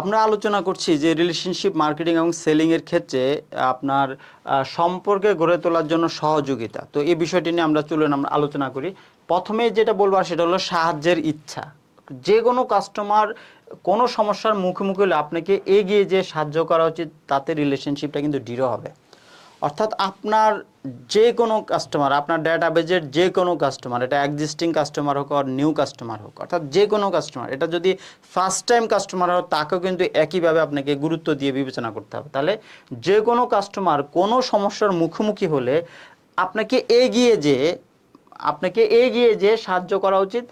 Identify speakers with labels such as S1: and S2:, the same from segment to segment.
S1: আমরা আলোচনা করছি যে রিলেশনশিপ মার্কেটিং এবং সেলিং এর ক্ষেত্রে আপনার সম্পর্কে গড়ে তোলার জন্য সহযোগিতা। তো এই বিষয়টি নিয়ে আমরা চলুন, আমরা আলোচনা করি। প্রথমে যেটা বলব সেটা হলো সাহায্যের ইচ্ছা। যে কোনো কাস্টমার কোনো সমস্যার মুখোমুখি হলে আপনাকে এগিয়ে যে সাহায্য করা উচিত, তাতে রিলেশনশিপটা কিন্তু দৃঢ় হবে। অর্থাৎ আপনার যে কোনো কাস্টমার আপনার ডেটাবেজের যে কোনো কাস্টমার এটা এক্সিস্টিং কাস্টমার হোক আর নিউ কাস্টমার হোক, অর্থাৎ যে কোনো কাস্টমার এটা যদি ফার্স্ট টাইম কাস্টমার হোক তাকেও কিন্তু একইভাবে আপনাকে গুরুত্ব দিয়ে বিবেচনা করতে হবে। তাহলে যে কোনো কাস্টমার কোনো সমস্যার মুখোমুখি হলে আপনাকে এগিয়ে যে আপনাকে এগিয়ে যে সাহায্য করা উচিত।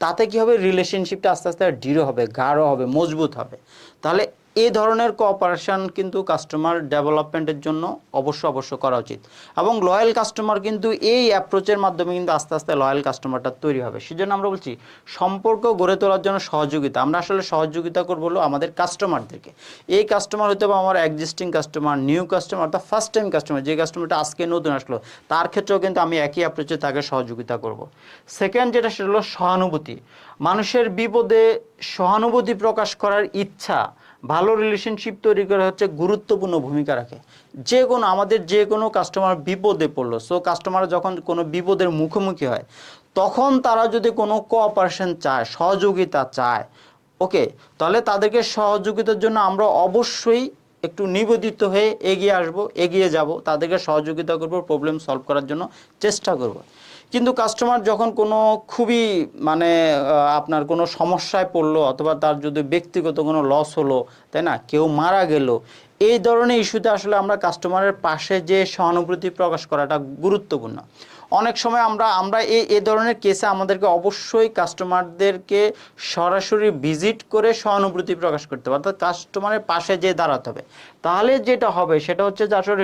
S1: তাতে কি হবে? রিলেশনশিপটা আস্তে আস্তে দৃঢ় হবে, গাঢ় হবে, মজবুত হবে। তাহলে এই ধরনের কোঅপারেশন কিন্তু কাস্টমার ডেভেলপমেন্টের জন্য অবশ্য অবশ্য করা উচিত। এবং লয়াল কাস্টমার কিন্তু এই অ্যাপ্রোচের মাধ্যমে কিন্তু আস্তে আস্তে লয়াল কাস্টমারটা তৈরি হবে। সেজন্য আমরা বলছি, সম্পর্ক গড়ে তোলার জন্য সহযোগিতা। আমরা আসলে সহযোগিতা করব হলো আমাদের কাস্টমারদেরকে এই কাস্টমার হতে পারে আমার এক্সিস্টিং কাস্টমার নিউ কাস্টমার অর্থাৎ ফার্স্ট টাইম কাস্টমার যে কাস্টমারটা আজকে নতুন আসলো, তার ক্ষেত্রেও কিন্তু আমি একই অ্যাপ্রোচে তাকে সহযোগিতা করব। সেকেন্ড যেটা, সেটা হলো সহানুভূতি। মানুষের বিপদে সহানুভূতি প্রকাশ করার ইচ্ছা ভালো রিলেশনশিপ তৈরি করা হচ্ছে গুরুত্বপূর্ণ ভূমিকা রাখে। যে কোনো আমাদের যে কোনো কাস্টমার বিপদে পড়ল সো কাস্টমার যখন কোনো বিপদের মুখোমুখি হয়, তখন তারা যদি কোনো কোঅপারেশন চায়, সহযোগিতা চায় ওকে তাহলে তাদেরকে সহযোগিতার জন্য আমরা অবশ্যই একটু নিবেদিত হয়ে এগিয়ে আসব, এগিয়ে যাব, তাদেরকে সহযোগিতা করব প্রবলেম সলভ করার জন্য চেষ্টা করব। কিন্তু কাস্টমার যখন কোনো খুবই মানে আপনার কোনো সমস্যায় পড়ল অথবা তার যদি ব্যক্তিগত কোনো লস হলো, তাই না? কেউ মারা গেল, এই ধরনের ইস্যুতে আসলে আমরা কাস্টমারের পাশে যে সহানুভূতি প্রকাশ করাটা গুরুত্বপূর্ণ। অনেক সময় আমরা আমরা এই এ ধরনের কেসে আমাদেরকে অবশ্যই কাস্টমারদেরকে সরাসরি ভিজিট করে সহানুভূতি প্রকাশ করতে হবে। অর্থাৎ কাস্টমারের পাশে যে দাঁড়াতে হবে। তাহলে যেটা হবে, সেটা হচ্ছে যে আসলে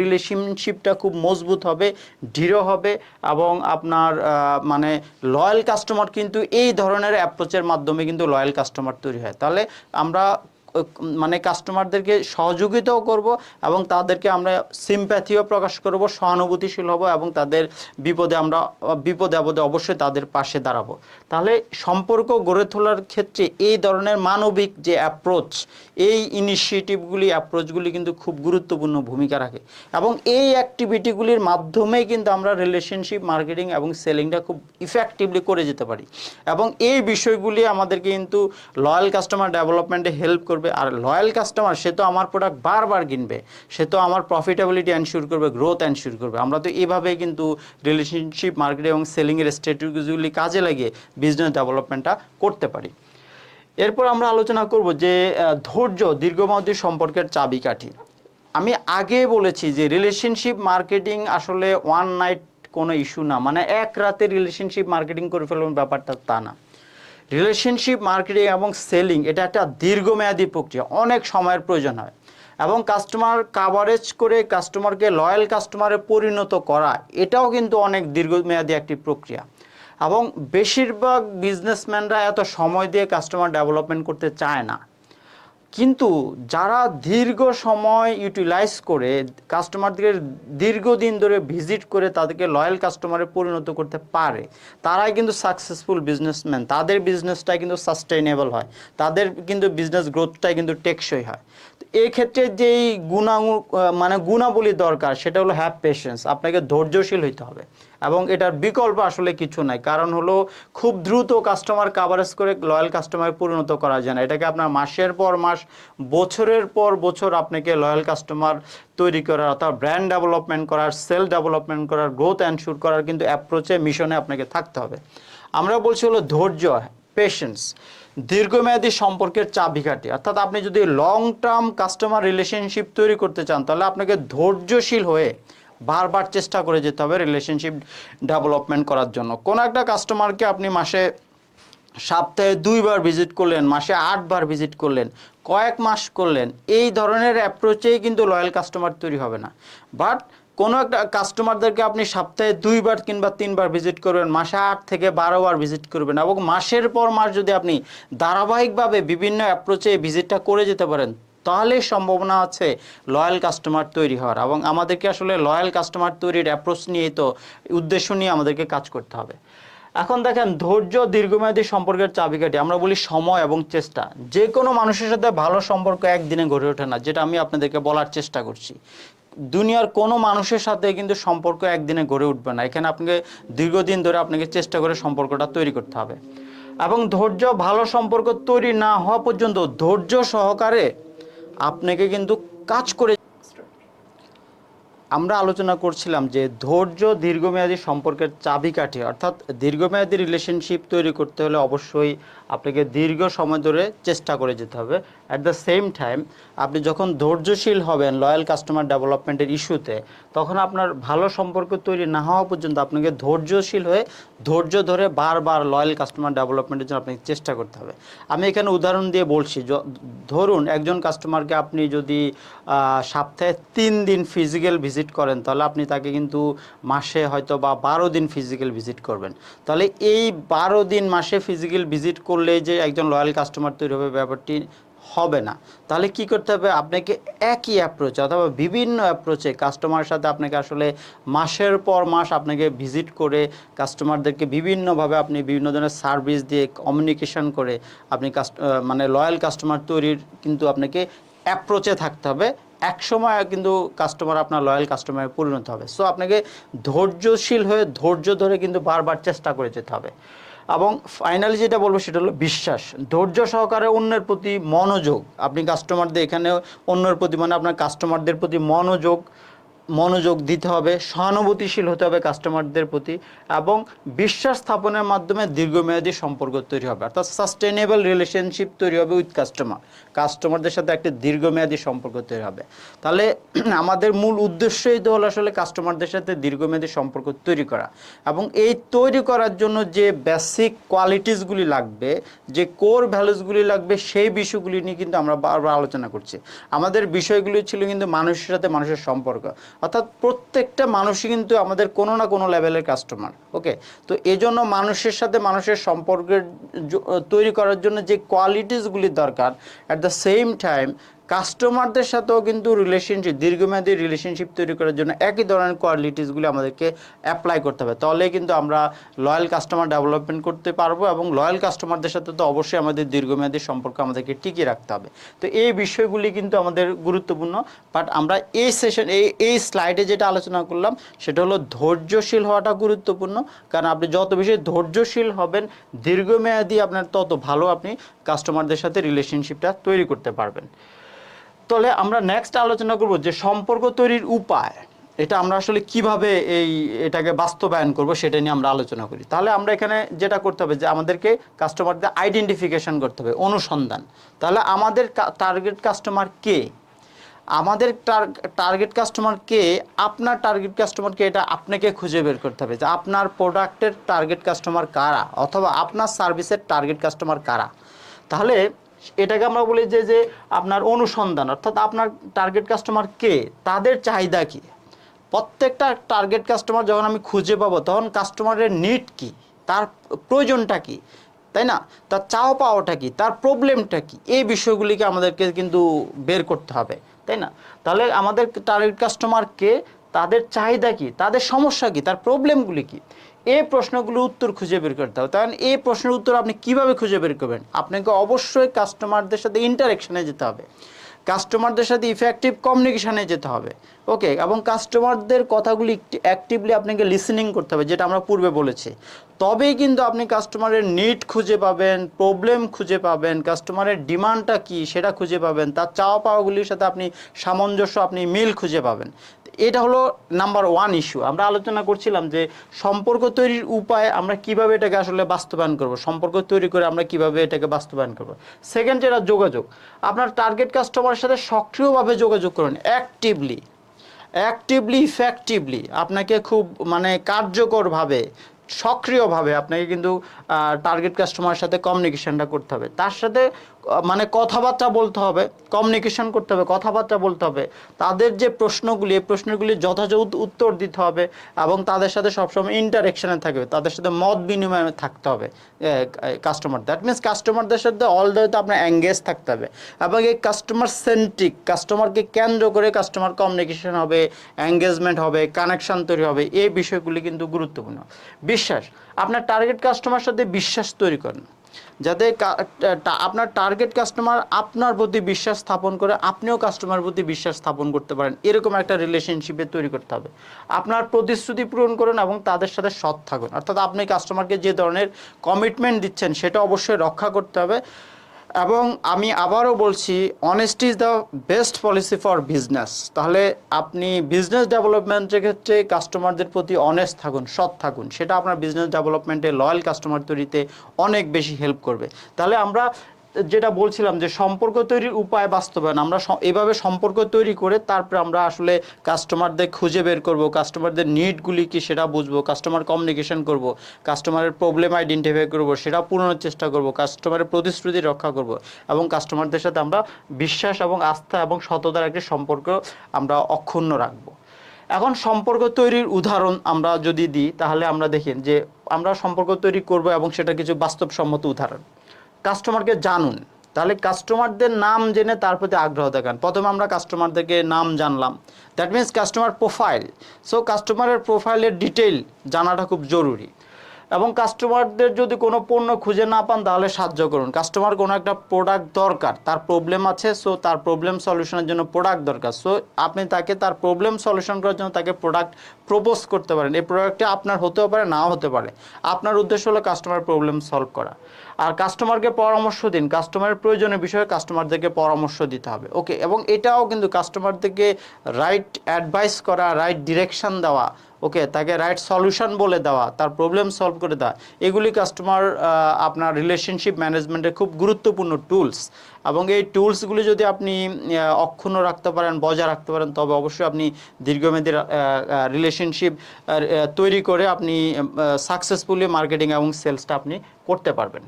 S1: রিলেশনশিপটা খুব মজবুত হবে, দৃঢ় হবে এবং আপনার মানে লয়াল কাস্টমার কিন্তু এই ধরনের অ্যাপ্রোচের মাধ্যমে কিন্তু লয়াল কাস্টমার তৈরি হয়। তাহলে আমরা মানে কাস্টমারদেরকে সহযোগিতাও করব এবং তাদেরকে আমরা সিম্প্যাথিও প্রকাশ করব, সহানুভূতিশীল হব এবং তাদের বিপদে আমরা, বিপদে আপদে অবশ্যই তাদের পাশে দাঁড়াবো। তাহলে সম্পর্ক গড়ে তোলার ক্ষেত্রে এই ধরনের মানবিক যে অ্যাপ্রোচ এই ইনিশিয়েটিভগুলি অ্যাপ্রোচগুলি কিন্তু খুব গুরুত্বপূর্ণ ভূমিকা রাখে এবং এই অ্যাক্টিভিটিগুলির মাধ্যমে কিন্তু আমরা রিলেশনশিপ মার্কেটিং এবং সেলিংটা খুব ইফেক্টিভলি করে যেতে পারি এবং এই বিষয়গুলি আমাদেরকে কিন্তু লয়াল কাস্টমার ডেভেলপমেন্টে হেল্প করবে। আর লয়াল কাস্টমার সে তো আমার প্রোডাক্ট বারবার কিনবে। সে তো আমার প্রফিটেবিলিটি এনশিওর করবে গ্রোথ এনশিওর করবে। আমরা তো এভাবে কিন্তু রিলেশনশিপ মার্কেট এবং সেলিংয়ের স্ট্র্যাটেজিগুলি কাজে লাগিয়ে বিজনেস ডেভেলপমেন্টটা করতে পারি। এরপর আমরা আলোচনা করব যে ধৈর্য, দীর্ঘমেয়াদী সম্পর্কের চাবিকাঠি। আমি আগে বলেছি যে রিলেশনশিপ মার্কেটিং আসলে ওয়ান নাইট কোনো ইস্যু না। মানে এক রাতে রিলেশনশিপ মার্কেটিং করে ফেলবেন ব্যাপারটা তা না। রিলেশনশিপ মার্কেটিং এবং সেলিং এটা একটা দীর্ঘমেয়াদী প্রক্রিয়া, অনেক সময়ের প্রয়োজন হয়। এবং কাস্টমার কাভারেজ করে কাস্টমারকে লয়াল কাস্টমারে পরিণত করা, এটাও কিন্তু অনেক দীর্ঘমেয়াদী একটি প্রক্রিয়া। এবং বেশিরভাগ বিজনেসম্যানরা এত সময় দিয়ে কাস্টমার ডেভেলপমেন্ট করতে চায় না। কিন্তু যারা দীর্ঘ সময় ইউটিলাইজ করে কাস্টমারদের দীর্ঘদিন ধরে ভিজিট করে তাদেরকে লয়াল কাস্টমারে পরিণত করতে পারে, তারাই কিন্তু সাকসেসফুল বিজনেসম্যান তাদের বিজনেসটাই কিন্তু সাস্টেইনেবল হয়, তাদের কিন্তু বিজনেস গ্রোথটাই কিন্তু টেকসই হয়। তো এই ক্ষেত্রে যেই গুণা মানে গুণাবলী দরকার, সেটা হলো হ্যাভ পেশেন্স আপনাকে ধৈর্যশীল হইতে হবে। এবং এটার বিকল্প আসলে কিছু নাই। কারণ হলো, খুব দ্রুত কাস্টমার কাভারেজ করে লয়াল কাস্টমারে পরিণত করা যায় না। এটাকে আপনার মাসের পর মাস, বছরের পর বছর আপনাকে লয়াল কাস্টমার তৈরি করার অর্থাৎ ব্র্যান্ড ডেভেলপমেন্ট করার সেল ডেভেলপমেন্ট করার গ্রোথ অ্যানশিওর করার কিন্তু অ্যাপ্রোচে মিশনে আপনাকে থাকতে হবে। আমরা বলছি হলো ধৈর্য পেশেন্স দীর্ঘমেয়াদী সম্পর্কের চাবিকাঠি। অর্থাৎ আপনি যদি লং টার্ম কাস্টমার রিলেশনশিপ তৈরি করতে চান, তাহলে আপনাকে ধৈর্যশীল হয়ে বারবার চেষ্টা করে যেতে হবে রিলেশনশিপ ডেভেলপমেন্ট করার জন্য। কোনো একটা কাস্টমারকে আপনি মাসে সপ্তাহে দুইবার ভিজিট করলেন, মাসে আটবার ভিজিট করলেন, কয়েক মাস করলেন, এই ধরনের অ্যাপ্রোচেই কিন্তু লয়াল কাস্টমার তৈরি হবে না। বাট কোনো একটা কাস্টমারদেরকে আপনি সপ্তাহে দুইবার কিংবা তিনবার ভিজিট করবেন, মাসে আট থেকে বারো বার ভিজিট করবেন এবং মাসের পর মাস যদি আপনি ধারাবাহিকভাবে বিভিন্ন অ্যাপ্রোচে ভিজিটটা করে যেতে পারেন তাহলে সম্ভাবনা আছে লয়াল কাস্টমার তৈরি হওয়ার এবং আমাদেরকে আসলে লয়াল কাস্টমার তৈরির অ্যাপ্রোচ নিয়েই তো উদ্দেশ্য নিয়ে আমাদেরকে কাজ করতে হবে। এখন দেখেন ধৈর্য দীর্ঘমেয়াদী সম্পর্কের চাবিকাঠি, আমরা বলি সময় এবং চেষ্টা। যে কোনো মানুষের সাথে ভালো সম্পর্ক একদিনে গড়ে ওঠে না, যেটা আমি আপনাদেরকে বলার চেষ্টা করছি। দুনিয়ার কোনো মানুষের সাথে কিন্তু সম্পর্ক একদিনে গড়ে উঠবে না, এখানে আপনাকে দীর্ঘদিন ধরে আপনাকে চেষ্টা করে সম্পর্কটা তৈরি করতে হবে। এবং ধৈর্য ভালো সম্পর্ক তৈরি না হওয়া পর্যন্ত ধৈর্য সহকারে আপনাকে কিন্তু কাজ করে আমরা আলোচনা করছিলাম যে ধৈর্য দীর্ঘমেয়াদী সম্পর্কের চাবিকাঠি, অর্থাৎ দীর্ঘমেয়াদী রিলেশনশিপ তৈরি করতে হলে অবশ্যই আপনাকে দীর্ঘ সময় ধরে চেষ্টা করে যেতে হবে। অ্যাট দ্য সেম টাইম আপনি যখন ধৈর্যশীল হবেন লয়াল কাস্টমার ডেভেলপমেন্টের ইস্যুতে তখন আপনার ভালো সম্পর্ক তৈরি না হওয়া পর্যন্ত আপনাকে ধৈর্যশীল হয়ে ধৈর্য ধরে বারবার লয়াল কাস্টমার ডেভেলপমেন্টের জন্য আপনাকে চেষ্টা করতে হবে। আমি এখানে উদাহরণ দিয়ে বলছি ধরুন একজন কাস্টমারকে আপনি যদি সপ্তাহে তিন দিন ফিজিক্যাল ভিজিট করেন, তাহলে আপনি তাকে কিন্তু মাসে হয়তো বা বারো দিন ফিজিক্যাল ভিজিট করবেন। তাহলে এই বারো দিন মাসে ফিজিক্যাল ভিজিট করলে যে একজন লয়াল কাস্টমার তৈরি হবে ব্যাপারটি হবে না। তাহলে কি করতে হবে? আপনাকে একই অ্যাপ্রোচ অথবা বিভিন্ন অ্যাপ্রোচে কাস্টমারের সাথে আপনাকে আসলে মাসের পর মাস আপনাকে ভিজিট করে কাস্টমারদেরকে বিভিন্নভাবে আপনি বিভিন্ন ধরনের সার্ভিস দিয়ে কমিউনিকেশন করে আপনি কাস্ট মানে লয়াল কাস্টমার তৈরির কিন্তু আপনাকে অ্যাপ্রোচে থাকতে হবে। এক সময় কিন্তু কাস্টমার আপনার লয়াল কাস্টমারে পরিণত হবে। সো আপনাকে ধৈর্যশীল হয়ে ধৈর্য ধরে কিন্তু বারবার চেষ্টা করে যেতে হবে। এবং ফাইনালি যেটা বলব সেটা হলো বিশ্বাস। ধৈর্য সহকারে অন্যের প্রতি মনোযোগ। আপনি কাস্টমারদের এখানে অন্যের প্রতি মানে আপনার কাস্টমারদের প্রতি মনোযোগ মনোযোগ দিতে হবে, সহানুভূতিশীল হতে হবে কাস্টমারদের প্রতি এবং বিশ্বাস স্থাপনের মাধ্যমে দীর্ঘমেয়াদী সম্পর্ক তৈরি হবে। অর্থাৎ সাস্টেনেবল রিলেশনশিপ তৈরি হবে উইথ কাস্টমার কাস্টমারদের সাথে একটা দীর্ঘমেয়াদী সম্পর্ক তৈরি হবে। তাহলে আমাদের মূল উদ্দেশ্যই তো হলো আসলে কাস্টমারদের সাথে দীর্ঘমেয়াদী সম্পর্ক তৈরি করা এবং এই তৈরি করার জন্য যে বেসিক কোয়ালিটিসগুলি লাগবে, যে কোর ভ্যালুসগুলি লাগবে, সেই বিষয়গুলি নিয়ে কিন্তু আমরা বারবার আলোচনা করছি। আমাদের বিষয়গুলি ছিল কিন্তু মানুষের সাথে মানুষের সম্পর্ক। অর্থাৎ প্রত্যেকটা মানুষই কিন্তু আমাদের কোনো না কোনো লেভেলের কাস্টমার ওকে তো এজন্য মানুষের সাথে মানুষের সম্পর্কের তৈরি করার জন্য যে কোয়ালিটিসগুলি দরকার অ্যাট দ্য সেম টাইম কাস্টমারদের সাথেও কিন্তু রিলেশনশিপ দীর্ঘমেয়াদী রিলেশনশিপ তৈরি করার জন্য একই ধরনের কোয়ালিটিসগুলি আমাদেরকে অ্যাপ্লাই করতে হবে। তাহলে কিন্তু আমরা লয়াল কাস্টমার ডেভেলপমেন্ট করতে পারব এবং লয়াল কাস্টমারদের সাথে তো অবশ্যই আমাদের দীর্ঘমেয়াদী সম্পর্ক আমাদেরকে টিকিয়ে রাখতে হবে। তো এই বিষয়গুলি কিন্তু আমাদের গুরুত্বপূর্ণ বাট আমরা এই সেশন এই এই স্লাইডে যেটা আলোচনা করলাম, সেটা হলো ধৈর্যশীল হওয়াটা গুরুত্বপূর্ণ। কারণ আপনি যত বেশি ধৈর্যশীল হবেন, দীর্ঘমেয়াদী আপনার তত ভালো আপনি কাস্টমারদের সাথে রিলেশনশিপটা তৈরি করতে পারবেন। তাহলে আমরা নেক্সট আলোচনা করব যে সম্পর্ক তৈরির উপায়। এটা আমরা আসলে কীভাবে এই এটাকে বাস্তবায়ন করব সেটা নিয়ে আমরা আলোচনা করি। তাহলে আমরা এখানে যেটা করতে হবে যে আমাদেরকে কাস্টমারদের আইডেন্টিফিকেশন করতে হবে, অনুসন্ধান। তাহলে আমাদের টার্গেট কাস্টমার কে? আমাদের টার্গেট কাস্টমার কে, আপনার টার্গেট কাস্টমারকে এটা আপনাকে খুঁজে বের করতে হবে যে আপনার প্রোডাক্টের টার্গেট কাস্টমার কারা? অথবা আপনার সার্ভিসের টার্গেট কাস্টমার কারা? তাহলে এটাকে আমরা বলি যে যে আপনার অনুসন্ধান, অর্থাৎ আপনার টার্গেট কাস্টমার কে, তাদের চাহিদা কি? প্রত্যেকটা টার্গেট কাস্টমার যখন আমি খুঁজে পাবো, তখন কাস্টমারের নিড কি? তার প্রয়োজনটা কি? তাই না? তার চাও পাওয়াটা কি? তার প্রবলেমটা কি? এই বিষয়গুলিকে আমাদেরকে কিন্তু বের করতে হবে, তাই না? তাহলে আমাদের টার্গেট কাস্টমারকে তাদের চাহিদা কি? তাদের সমস্যা কি? তার প্রবলেমগুলি কি? এই প্রশ্নগুলোর উত্তর খুঁজে বের করতে হবে। কারণ এই প্রশ্নের উত্তর আপনি কীভাবে খুঁজে বের করবেন? আপনাকে অবশ্যই কাস্টমারদের সাথে ইন্টারেকশনে যেতে হবে। কাস্টমারদের সাথে ইফেক্টিভ কমিউনিকেশনে যেতে হবে। ওকে? এবং কাস্টমারদের কথাগুলি অ্যাক্টিভলি আপনাকে লিসেনিং করতে হবে, যেটা আমরা পূর্বে বলেছি। তবেই কিন্তু আপনি কাস্টমারের নিড খুঁজে পাবেন প্রবলেম খুঁজে পাবেন কাস্টমারের ডিমান্ডটা কি সেটা খুঁজে পাবেন, তার চাওয়া পাওয়াগুলির সাথে আপনি সামঞ্জস্য, আপনি মিল খুঁজে পাবেন। এটা হলো নাম্বার ওয়ান ইস্যু আমরা আলোচনা করছিলাম যে সম্পর্ক তৈরির উপায় আমরা কীভাবে এটাকে আসলে বাস্তবায়ন করব, সম্পর্ক তৈরি করে আমরা কীভাবে এটাকে বাস্তবায়ন করব। সেকেন্ড যেটা, যোগাযোগ। আপনার টার্গেট কাস্টমারের সাথে সক্রিয়ভাবে যোগাযোগ করুন অ্যাক্টিভলি অ্যাক্টিভলি ইফেক্টিভলি আপনাকে খুব মানে কার্যকরভাবে, সক্রিয়ভাবে আপনাকে কিন্তু টার্গেট কাস্টমারের সাথে কমিউনিকেশনটা করতে হবে। তার সাথে মানে কথাবার্তা বলতে হবে কমিউনিকেশন করতে হবে, কথাবার্তা বলতে হবে। তাদের যে প্রশ্নগুলি, এই প্রশ্নগুলি যথাযথ উত্তর দিতে হবে এবং তাদের সাথে সবসময় ইন্টারেকশনে থাকবে, তাদের সাথে মত বিনিময়ে থাকতে হবে কাস্টমার দ্যাট মিনস কাস্টমারদের সাথে অল দ্য আপনার এঙ্গেজ থাকতে হবে এবং এই কাস্টমার সেন্ট্রিক কাস্টমারকে কেন্দ্র করে কাস্টমার কমিউনিকেশন হবে এঙ্গেজমেন্ট হবে কানেকশন তৈরি হবে, এই বিষয়গুলি কিন্তু গুরুত্বপূর্ণ। বিশ্বাস, আপনার টার্গেট কাস্টমার সাথে বিশ্বাস তৈরি করেন। যাতে আপনার টার্গেট কাস্টমার আপনার প্রতি বিশ্বাস স্থাপন করে আপনিও কাস্টমার প্রতি বিশ্বাস স্থাপন করতে পারেন। এরকম একটা রিলেশনশিপে তৈরি করতে হবে। আপনার প্রতিশ্রুতি পূরণ করুন এবং তাদের সাথে সৎ থাকুন। অর্থাৎ আপনি কাস্টমারকে যে ধরনের কমিটমেন্ট দিচ্ছেন, সেটা অবশ্যই রক্ষা করতে হবে। এবং আমি আবারও বলছি honest is the best policy for business তাহলে আপনি বিজনেস ডেভেলপমেন্টের ক্ষেত্রে কাস্টমারদের প্রতি অনেস্ট থাকুন, সৎ থাকুন। সেটা আপনার বিজনেস ডেভেলপমেন্টে লয়াল কাস্টমার তৈরিতে অনেক বেশি হেল্প করবে। তাহলে আমরা যেটা বলছিলাম যে সম্পর্ক তৈরির উপায় বাস্তবায়ন, আমরা এভাবে সম্পর্ক তৈরি করে তারপরে আমরা আসলে কাস্টমারদের খুঁজে বের করব কাস্টমারদের নিডগুলি কি সেটা বুঝব কাস্টমার কমিউনিকেশন করব কাস্টমারের প্রবলেম আইডেন্টিফাই করব, সেটা পূরণের চেষ্টা করব কাস্টমারের প্রতিশ্রুতি রক্ষা করব এবং কাস্টমারদের সাথে আমরা বিশ্বাস এবং আস্থা এবং সততার একটি সম্পর্ক আমরা অক্ষুণ্ণ রাখব। এখন সম্পর্ক তৈরির উদাহরণ আমরা যদি দিই, তাহলে আমরা দেখেন যে আমরা সম্পর্ক তৈরি করব এবং সেটা কিছু বাস্তবসম্মত উদাহরণ। কাস্টমারকে জানুন। তাহলে কাস্টমারদের নাম জেনে তার প্রতি আগ্রহ দেখান। প্রথমে আমরা কাস্টমারদেরকে নাম জানলাম। That means customer profile so কাস্টমারের প্রোফাইলের ডিটেইল জানাটা খুব জরুরি। এবং কাস্টমারদের যদি কোনো পণ্য খুঁজে না পান, তাহলে সাহায্য করুন। কাস্টমার কোনো একটা প্রোডাক্ট দরকার, তার প্রবলেম আছে সো তার প্রবলেম সলিউশনের জন্য প্রোডাক্ট দরকার। সো আপনি তাকে তার প্রবলেম সলিউশন করার জন্য তাকে প্রোডাক্ট প্রপোজ করতে পারেন। এই প্রোডাক্টটি আপনার হতেও পারে, নাও হতে পারে। আপনার উদ্দেশ্য হলো কাস্টমার প্রবলেম সলভ করা। আর কাস্টমারকে পরামর্শ দিন। কাস্টমারের প্রয়োজনের বিষয়ে কাস্টমারদেরকে পরামর্শ দিতে হবে। ওকে এবং এটাও কিন্তু কাস্টমারদেরকে রাইট অ্যাডভাইস করা রাইট ডিরেকশন দেওয়া ওকে, তাকে রাইট সলিউশন বলে দেওয়া, তার প্রবলেম সলভ করে দেওয়া, এগুলি কাস্টমার আপনার রিলেশনশিপ ম্যানেজমেন্টের খুব গুরুত্বপূর্ণ টুলস এবং এই টুলসগুলি যদি আপনি অক্ষুণ্ণ রাখতে পারেন, বজায় রাখতে পারেন, তবে অবশ্যই আপনি দীর্ঘমেয়াদী রিলেশনশিপ তৈরি করে আপনি সাকসেসফুলি মার্কেটিং এবং সেলসটা আপনি করতে পারবেন।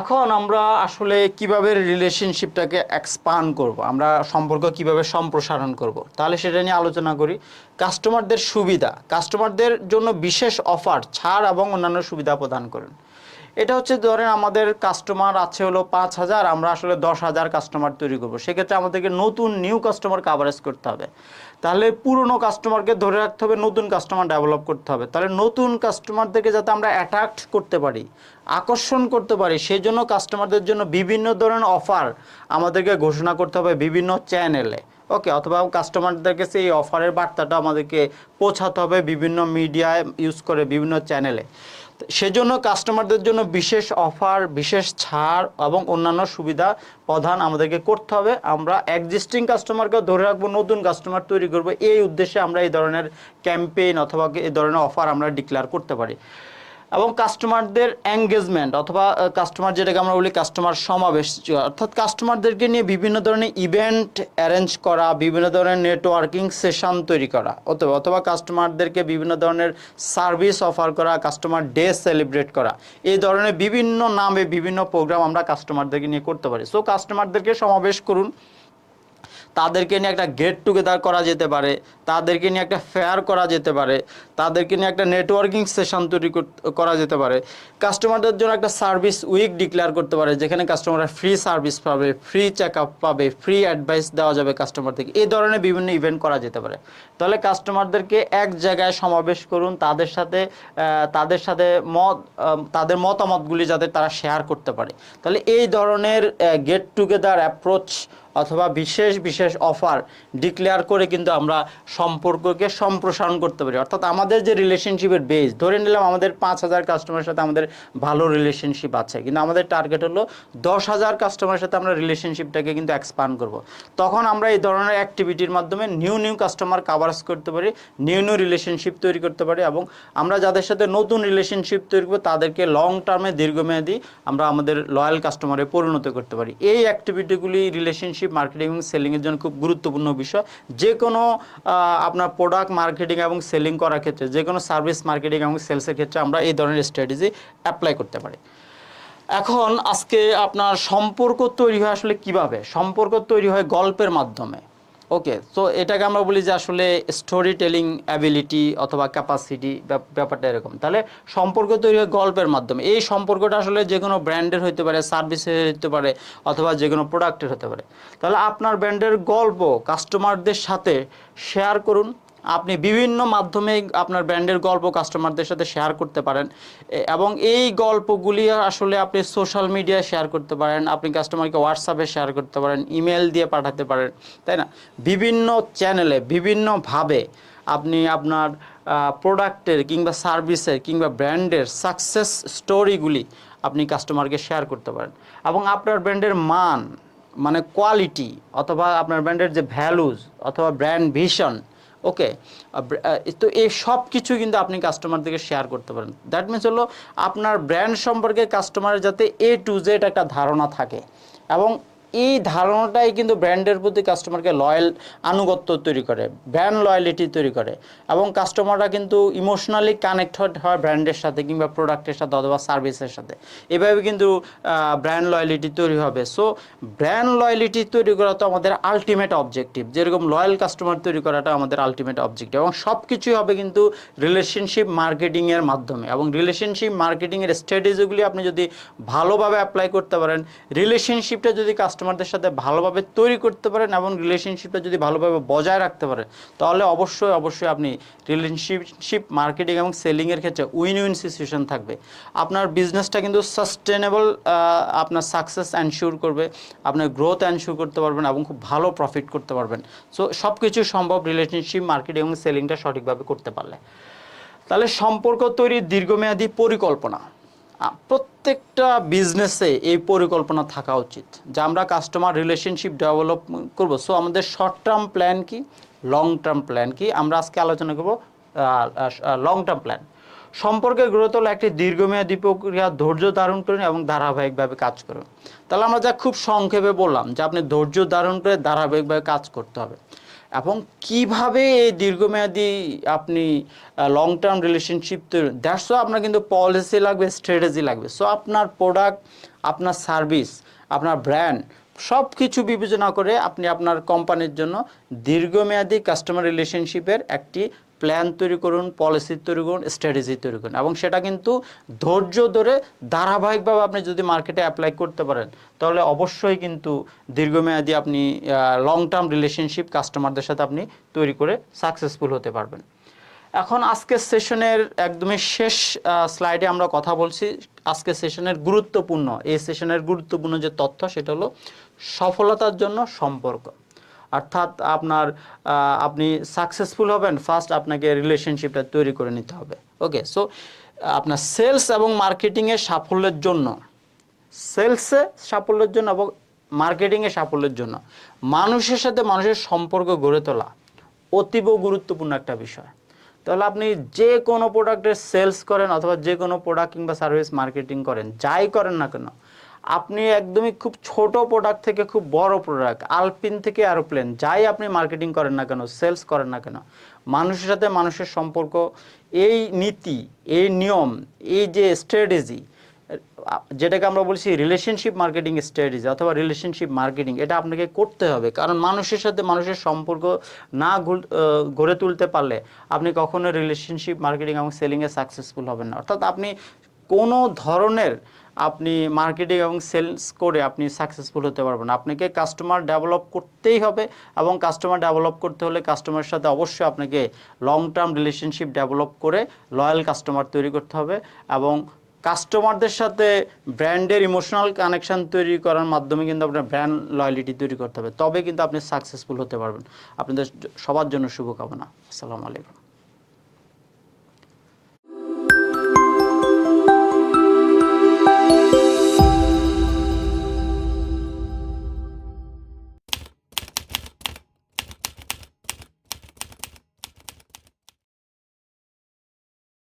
S1: এখন আমরা আসলে কীভাবে রিলেশনশিপটাকে এক্সপান্ড করব? আমরা সম্পর্ক কীভাবে সম্প্রসারণ করব? তাহলে সেটা নিয়ে আলোচনা করি। কাস্টমারদের সুবিধা। কাস্টমারদের জন্য বিশেষ অফার ছাড় এবং অন্যান্য সুবিধা প্রদান করেন। এটা হচ্ছে ধরেন আমাদের কাস্টমার আছে হলো পাঁচ হাজার, আমরা আসলে দশ হাজার কাস্টমার তৈরি করব। সেক্ষেত্রে আমাদেরকে নতুন নিউ কাস্টমার কাভারেজ করতে হবে। তাহলে পুরনো কাস্টমারকে ধরে রাখতে হবে, নতুন কাস্টমার ডেভেলপ করতে হবে। তাহলে নতুন কাস্টমারদেরকে যাতে আমরা অ্যাট্রাক্ট করতে পারি, আকর্ষণ করতে পারি, সেই জন্য কাস্টমারদের জন্য বিভিন্ন ধরনের অফার আমাদেরকে ঘোষণা করতে হবে বিভিন্ন চ্যানেলে ওকে অথবা কাস্টমারদের কাছে এই অফারের বার্তাটা আমাদেরকে পৌঁছাতে হবে বিভিন্ন মিডিয়ায় ইউজ করে বিভিন্ন চ্যানেলে সেজন্য কাস্টমারদের জন্য বিশেষ অফার বিশেষ ছাড় এবং অন্যান্য সুবিধা প্রধান আমাদেরকে করতে হবে। আমরা এক্সিস্টিং কাস্টমারকে ধরে রাখব, নতুন কাস্টমার তৈরি করব। এই উদ্দেশ্যে আমরা এই ধরনের ক্যাম্পেইন অথবা এই ধরনের অফার আমরা ডিক্লেয়ার করতে পারি। এবং কাস্টমারদের এঙ্গেজমেন্ট অথবা কাস্টমার যেটাকে আমরা বলি কাস্টমার সমাবেশ, অর্থাৎ কাস্টমারদেরকে নিয়ে বিভিন্ন ধরনের ইভেন্ট অ্যারেঞ্জ করা, বিভিন্ন ধরনের নেটওয়ার্কিং সেশন তৈরি করা, অথবা অথবা কাস্টমারদেরকে বিভিন্ন ধরনের সার্ভিস অফার করা কাস্টমার ডে সেলিব্রেট করা। এই ধরনের বিভিন্ন নামে বিভিন্ন প্রোগ্রাম আমরা কাস্টমারদেরকে নিয়ে করতে পারি। সো কাস্টমারদেরকে সমাবেশ করুন। তাদেরকে নিয়ে একটা গেট টুগেদার করা যেতে পারে। তাদেরকে নিয়ে একটা ফেয়ার করা যেতে পারে। তাদেরকে নিয়ে একটা নেটওয়ার্কিং সেশন তৈরি করা যেতে পারে। কাস্টমারদের জন্য একটা সার্ভিস উইক ডিক্লেয়ার করতে পারে, যেখানে কাস্টমাররা ফ্রি সার্ভিস পাবে ফ্রি চেক পাবে ফ্রি অ্যাডভাইস দেওয়া যাবে কাস্টমার থেকে। এই ধরনের বিভিন্ন ইভেন্ট করা যেতে পারে। তাহলে কাস্টমারদেরকে এক জায়গায় সমাবেশ করুন, তাদের সাথে তাদের সাথে মত তাদের মতামতগুলি যাতে তারা শেয়ার করতে পারে। তাহলে এই ধরনের গেট টুগেদার অ্যাপ্রোচ অথবা বিশেষ বিশেষ অফার ডিক্লেয়ার করে কিন্তু আমরা সম্পর্ককে সম্প্রসারণ করতে পারি। অর্থাৎ আমাদের যে রিলেশনশিপের বেস ধরে নিলাম আমাদের পাঁচ হাজার কাস্টমারের সাথে আমাদের ভালো রিলেশনশিপ আছে, কিন্তু আমাদের টার্গেট হলো দশ হাজার কাস্টমারের সাথে আমরা রিলেশনশিপটাকে কিন্তু এক্সপান্ড করব। তখন আমরা এই ধরনের অ্যাক্টিভিটির মাধ্যমে নিউ নিউ কাস্টমার কাভারেজ করতে পারি নিউ নিউ রিলেশনশিপ তৈরি করতে পারি এবং আমরা যাদের সাথে নতুন রিলেশনশিপ তৈরি করব, তাদেরকে লং টার্মে দীর্ঘমেয়াদী আমরা আমাদের লয়াল কাস্টমারে পরিণত করতে পারি। এই অ্যাক্টিভিটিগুলি রিলেশনশিপ মার্কেটিং এবং সেলিংয়ের জন্য খুব গুরুত্বপূর্ণ বিষয়। যে কোনো আপনার প্রোডাক্ট মার্কেটিং এবং সেলিং করার ক্ষেত্রে যে কোনো সার্ভিস মার্কেটিং এবং সেলসের ক্ষেত্রে আমরা এই ধরনের স্ট্র্যাটেজি অ্যাপ্লাই করতে পারি। এখন আজকে আপনার সম্পর্ক তৈরি হয় আসলে কীভাবে? সম্পর্ক তৈরি হয় গল্পের মাধ্যমে। ওকে তো এটাকে আমরা বলি যে আসলে স্টোরি টেলিং অ্যাবিলিটি অথবা ক্যাপাসিটি ব্যাপারটা এরকম। তাহলে সম্পর্ক তৈরি হয় গল্পের মাধ্যমে। এই সম্পর্কটা আসলে যে কোনো ব্র্যান্ডের হতে পারে সার্ভিসের হতে পারে অথবা যে কোনো প্রোডাক্টের হতে পারে। তাহলে আপনার ব্র্যান্ডের গল্প কাস্টমারদের সাথে শেয়ার করুন। আপনি বিভিন্ন মাধ্যমে আপনার ব্র্যান্ডের গল্প কাস্টমারদের সাথে শেয়ার করতে পারেন। এবং এই গল্পগুলি আসলে আপনি সোশ্যাল মিডিয়ায় শেয়ার করতে পারেন, আপনি কাস্টমারকে হোয়াটসঅ্যাপে শেয়ার করতে পারেন ইমেল দিয়ে পাঠাতে পারেন, তাই না? বিভিন্ন চ্যানেলে বিভিন্নভাবে আপনি আপনার প্রোডাক্টের কিংবা সার্ভিসের কিংবা ব্র্যান্ডের সাকসেস স্টোরিগুলি আপনি কাস্টমারকে শেয়ার করতে পারেন। এবং আপনার ব্র্যান্ডের মান মানে কোয়ালিটি অথবা আপনার ব্র্যান্ডের যে ভ্যালুজ অথবা ব্র্যান্ড ভিশন ওকে তো এই সব কিছু কিন্তু আপনি কাস্টমারদেরকে শেয়ার করতে পারেন। দ্যাট মিনস হলো আপনার ব্র্যান্ড সম্পর্কে কাস্টমারের যাতে এ টু জেড একটা ধারণা থাকে। এবং এই ধারণাটাই কিন্তু ব্র্যান্ডের প্রতি কাস্টমারকে লয়াল আনুগত্য তৈরি করে ব্র্যান্ড লয়ালিটি তৈরি করে এবং কাস্টমাররা কিন্তু ইমোশনালি কানেক্টেড হয় ব্র্যান্ডের সাথে কিংবা প্রোডাক্টের সাথে অথবা সার্ভিসের সাথে। এভাবে কিন্তু ব্র্যান্ড লয়ালিটি তৈরি হবে। সো ব্র্যান্ড লয়ালিটি তৈরি করা তো আমাদের আলটিমেট অবজেক্টিভ যেরকম লয়াল কাস্টমার তৈরি করাটা আমাদের আলটিমেট অবজেক্টিভ এবং সব কিছুই হবে কিন্তু রিলেশনশিপ মার্কেটিংয়ের মাধ্যমে। এবং রিলেশনশিপ মার্কেটিংয়ের স্ট্র্যাটেজিগুলি আপনি যদি ভালোভাবে অ্যাপ্লাই করতে পারেন রিলেশনশিপটা যদি কাস্টমারদের সাথে ভালোভাবে তৈরি করতে পারেন এবং রিলেশনশিপটা যদি ভালোভাবে বজায় রাখতে পারেন তাহলে অবশ্যই অবশ্যই আপনি রিলেশনশিপ, মার্কেটিং এবং সেলিংয়ের ক্ষেত্রে উইন উইন সিচুয়েশন থাকবে। আপনার বিজনেসটা কিন্তু সাস্টেনেবল আপনার সাকসেস অ্যানশিওর করবে, আপনার গ্রোথ অ্যানশিওর করতে পারবেন এবং খুব ভালো প্রফিট করতে পারবেন। সো সব কিছু সম্ভব রিলেশনশিপ মার্কেটিং এবং সেলিংটা সঠিকভাবে করতে পারলে। তাহলে সম্পর্ক তৈরির দীর্ঘমেয়াদী পরিকল্পনা। প্রত্যেকটা বিজনেসে এই পরিকল্পনা থাকা উচিত, যে আমরা কাস্টমার রিলেশনশিপ ডেভেলপ করব। সো আমাদের শর্ট টার্ম প্ল্যান কি? লং টার্ম প্ল্যান কি? আমরা আজকে আলোচনা করব লং টার্ম প্ল্যান সম্পর্কে গড়ে তোলা একটি দীর্ঘমেয়াদী প্রক্রিয়া ধৈর্য ধারণ করুন এবং ধারাবাহিকভাবে কাজ করুন। তাহলে আমরা যা খুব সংক্ষেপে বললাম, যে আপনি ধৈর্য ধারণ করে ধারাবাহিকভাবে কাজ করতে হবে। এবং কীভাবে এই দীর্ঘমেয়াদী আপনি লং টার্ম রিলেশনশিপ তৈরি দ্যাটস আপনার কিন্তু পলিসি লাগবে স্ট্র্যাটেজি লাগবে। সো আপনার প্রোডাক্ট আপনার সার্ভিস আপনার ব্র্যান্ড সব কিছু বিবেচনা করে আপনি আপনার কোম্পানির জন্য দীর্ঘমেয়াদী কাস্টমার রিলেশনশিপের একটি প্ল্যান তৈরি করুন পলিসি তৈরি করুন স্ট্র্যাটেজি তৈরি করুন। এবং সেটা কিন্তু ধৈর্য ধরে ধারাবাহিকভাবে আপনি যদি মার্কেটে অ্যাপ্লাই করতে পারেন, তাহলে অবশ্যই কিন্তু দীর্ঘমেয়াদী আপনি লং টার্ম রিলেশনশিপ কাস্টমারদের সাথে আপনি তৈরি করে সাকসেসফুল হতে পারবেন। এখন আজকের সেশনের একদমই শেষ স্লাইডে আমরা কথা বলছি। আজকের সেশনের গুরুত্বপূর্ণ, এই সেশনের গুরুত্বপূর্ণ যে তথ্য, সেটা হলো সফলতার জন্য সম্পর্ক। অর্থাৎ আপনার আপনি সাকসেসফুল হবেন ফার্স্ট আপনাকে রিলেশনশিপটা তৈরি করে নিতে হবে। ওকে সো আপনার সেলস এবং মার্কেটিংয়ের সাফল্যের জন্য সেলসে সাফল্যের জন্য এবং মার্কেটিংয়ে সাফল্যের জন্য মানুষের সাথে মানুষের সম্পর্ক গড়ে তোলা অতীব গুরুত্বপূর্ণ একটা বিষয়। তাহলে আপনি যে কোনো প্রোডাক্টের সেলস করেন অথবা যে কোনো প্রোডাক্ট কিংবা সার্ভিস মার্কেটিং করেন, যাই করেন না কেন আপনি একদমই খুব ছোট প্রোডাক্ট থেকে খুব বড় প্রোডাক্ট আলপিন থেকে অ্যারোপ্লেন যাই আপনি মার্কেটিং করেন না কেন সেলস করেন না কেন, মানুষের সাথে মানুষের সম্পর্ক, এই নীতি, এই নিয়ম, এই যে স্ট্র্যাটেজি যেটাকে আমরা বলছি রিলেশনশিপ মার্কেটিং স্ট্র্যাটেজি অথবা রিলেশনশিপ মার্কেটিং এটা আপনাকে করতে হবে। কারণ মানুষের সাথে মানুষের সম্পর্ক না গড়ে তুলতে পারলে আপনি কখনো রিলেশনশিপ মার্কেটিং এবং সেলিংয়ে সাকসেসফুল হবেন না। অর্থাৎ আপনি কোনো ধরনের আপনি মার্কেটিং এবং সেলস করে আপনি সাকসেসফুল হতে পারবেন। আপনাকে কাস্টমার ডেভেলপ করতেই হবে এবং কাস্টমার ডেভেলপ করতে হলে কাস্টমারের সাথে অবশ্যই আপনাকে লং টার্ম রিলেশনশিপ ডেভেলপ করে লয়াল কাস্টমার তৈরি করতে হবে এবং কাস্টমারদের সাথে ব্র্যান্ডের ইমোশনাল কানেকশন তৈরি করার মাধ্যমে কিন্তু আপনার ব্র্যান্ড লয়ালিটি তৈরি করতে হবে। তবে কিন্তু আপনি সাকসেসফুল হতে পারবেন। আপনাদের সবার জন্য শুভকামনা। আসসালামু আলাইকুম।